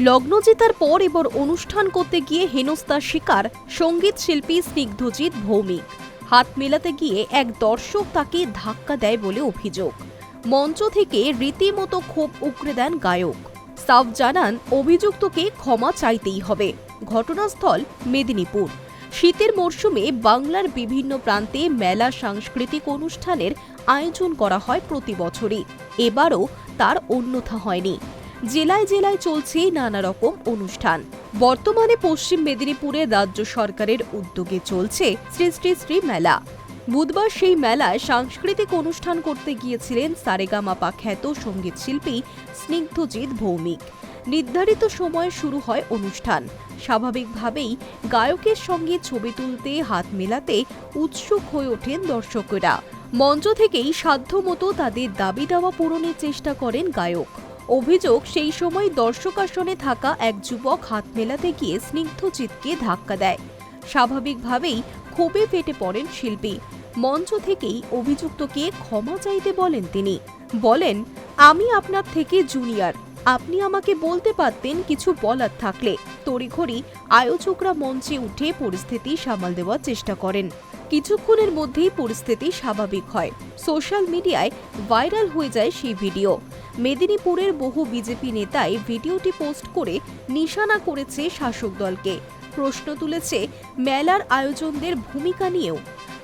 লগ্ন জেতার পর এবার অনুষ্ঠান করতে গিয়ে হেনস্থার শিকার সংগীত শিল্পী স্নিগ্ধজিৎ ভৌমিক। হাত মেলাতে গিয়ে এক দর্শক তাকে ধাক্কা দেয় বলে অভিযোগ। মঞ্চ থেকে রীতিমতো ক্ষোভ উকড়ে দেন গায়ক। সাফ জানান, অভিযুক্তকে ক্ষমা চাইতেই হবে। ঘটনাস্থল মেদিনীপুর। শীতের মরশুমে বাংলার বিভিন্ন প্রান্তে মেলা সাংস্কৃতিক অনুষ্ঠানের আয়োজন করা হয় প্রতি বছরই। এবারও তার অন্যথা হয়নি। জেলায় জেলায় চলছে নানা রকম অনুষ্ঠান। বর্তমানে পশ্চিম মেদিনীপুরে রাজ্য সরকারের উদ্যোগে চলছে শ্রী শ্রী শ্রী মেলা। বুধবার সেই মেলায় সাংস্কৃতিক অনুষ্ঠান করতে গিয়েছিলেন সারেগামাপা খ্যাত সংগীত শিল্পী স্নিগ্ধজিৎ ভৌমিক। নির্ধারিত সময়ে শুরু হয় অনুষ্ঠান। স্বাভাবিকভাবেই গায়কের সঙ্গে ছবি তুলতে, হাত মেলাতে উৎসুক হয়ে ওঠেন দর্শকেরা। মঞ্চ থেকেই সাধ্যমতো তাদের দাবি দাওয়া পূরণের চেষ্টা করেন গায়ক। অভিযোগ, সেই সময় দর্শক আসনে থাকা এক যুবক হাত মেলাতে গিয়ে স্নিগ্ধজিৎকে ধাক্কা দেয়। স্বাভাবিকভাবেই ক্ষোভে ফেটে পড়েন শিল্পী। মঞ্চ থেকেই অভিযুক্তকে ক্ষমা চাইতে বলেন তিনি। বলেন, আমি আপনার থেকে জুনিয়র। আপনি আমাকে বলতে পারতেন কিছু বলার থাকলে। তড়িঘড়ি আয়োজকরা মঞ্চে উঠে পরিস্থিতি সামাল দেওয়ার চেষ্টা করেন। কিছুক্ষণের মধ্যেই পরিস্থিতি স্বাভাবিক হয়। সোশ্যাল মিডিয়ায় ভাইরাল হয়ে যায় সেই ভিডিও। মেদিনীপুরের বহু বিজেপি নেতাই ভিডিওটি পোস্ট করে নিশানা করেছে শাসক দলকে। প্রশ্ন তুলেছে, মেলার আয়োজনদের ভূমিকা নিয়েও।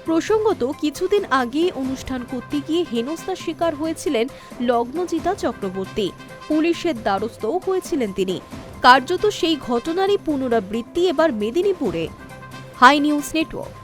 প্রসঙ্গত, কিছুদিন আগে অনুষ্ঠান করতে গিয়ে হেনস্থার শিকার হয়েছিলেন লগ্নজিতা চক্রবর্তী। পুলিশের দ্বারস্থও হয়েছিলেন তিনি। কার্যত সেই ঘটনারই পুনরাবৃত্তি এবার মেদিনীপুরে। Hi news network.